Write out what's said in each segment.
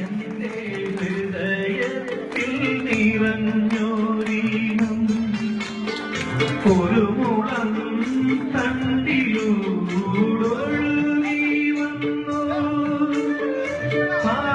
എന്റെ ഹൃദയത്തിൽ നിറഞ്ഞോരീണം ഒരു മുളം തണ്ടിലൂടൊഴുകി വന്നു. പായൽ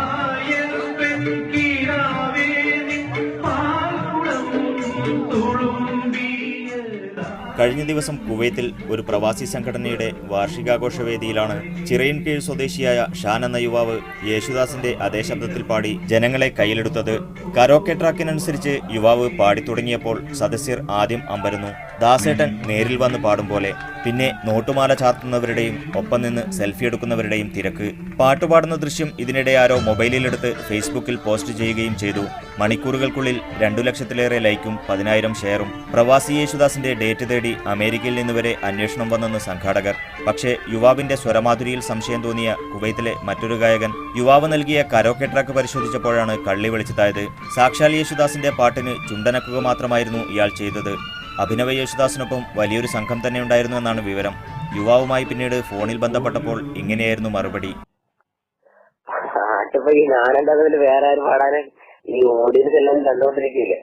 കഴിഞ്ഞ ദിവസം കുവൈത്തിൽ ഒരു പ്രവാസി സംഘടനയുടെ വാർഷികാഘോഷ വേദിയിലാണ് ചിറയിൻ കീഴ് സ്വദേശിയായ ഷാൻ എന്ന യുവാവ് യേശുദാസിന്റെ അതേ ശബ്ദത്തിൽ പാടി ജനങ്ങളെ കയ്യിലെടുത്തത്. കരോക്കെ ട്രാക്കിനനുസരിച്ച് യുവാവ് പാടി തുടങ്ങിയപ്പോൾ സദസ്യർ ആദ്യം അമ്പരന്നു. ദാസേട്ടൻ നേരിൽ വന്ന് പാടും പോലെ പിന്നെ നോട്ടുമാല ചാർത്തുന്നവരുടെയും ഒപ്പം നിന്ന് സെൽഫി എടുക്കുന്നവരുടെയും തിരക്ക്. പാട്ടുപാടുന്ന ദൃശ്യം ഇതിനിടെ ആരോ മൊബൈലിലെടുത്ത് ഫേസ്ബുക്കിൽ പോസ്റ്റ് ചെയ്യുകയും ചെയ്തു. മണിക്കൂറുകൾക്കുള്ളിൽ രണ്ടു ലക്ഷത്തിലേറെ ലൈക്കും പതിനായിരം ഷെയറും. പ്രവാസി യേശുദാസിന്റെ ഡേറ്റ് തേടി അമേരിക്കയിൽ നിന്ന് വരെ അന്വേഷണം വന്നെന്ന് സംഘാടകർ. പക്ഷേ യുവാവിന്റെ സ്വരമാധുരിയിൽ സംശയം തോന്നിയ കുവൈത്തിലെ മറ്റൊരു ഗായകൻ യുവാവ് നൽകിയ കരോക്കെ ട്രാക്ക് പരിശോധിച്ചപ്പോഴാണ് കള്ളി വെളിച്ചതായത് സാക്ഷാൽ യേശുദാസിന്റെ പാട്ടിന് ചുണ്ടനക്കുക മാത്രമായിരുന്നു ഇയാൾ ചെയ്തത്. അഭിനവ യേശുദാസിനൊപ്പം വലിയൊരു സംഘം തന്നെ ഉണ്ടായിരുന്നു എന്നാണ് വിവരം. യുവാവുമായി പിന്നീട് ഫോണിൽ ബന്ധപ്പെട്ടപ്പോൾ ഇങ്ങനെയായിരുന്നു മറുപടി. വേറെ ആരും പാടാന് ഈ ഓഡിയൻസ് എല്ലാം കണ്ടുകൊണ്ടിരിക്കില്ലേ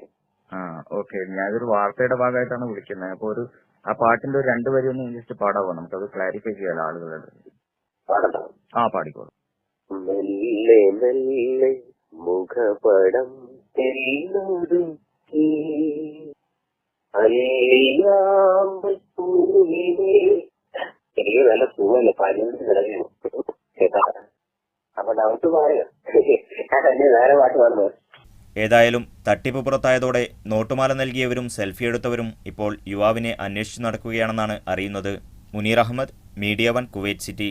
ആ ഓക്കെ. ഞാനൊരു വാർത്തയുടെ ഭാഗമായിട്ടാണ് വിളിക്കുന്നത്. അപ്പൊ ഒരു ആ പാട്ടിന്റെ ഒരു രണ്ട് വരി ഒന്ന് ജസ്റ്റ് പാടാവോ? നമുക്കത് ക്ലാരിഫൈ ചെയ്യാലോ ആളുകളുടെ. ആ പാടിക്കോളൂ. മെല്ലെ മെല്ലെ മുഖപടം എനിക്ക് നല്ല സുഖമല്ലേ പതിനഞ്ച് കിടക്കുന്നു കേട്ടാ അപ്പൊ ഡൗട്ട് പറയാ വേറെ പാട്ട് പറഞ്ഞു ഏതായാലും തട്ടിപ്പ് പുറത്തായതോടെ നോട്ടുമാല നൽകിയവരും സെൽഫി എടുത്തവരും ഇപ്പോൾ യുവാവിനെ അന്വേഷിച്ചു നടക്കുകയാണെന്നാണ് അറിയുന്നത്. Muneer Ahmed media one Kuwait city.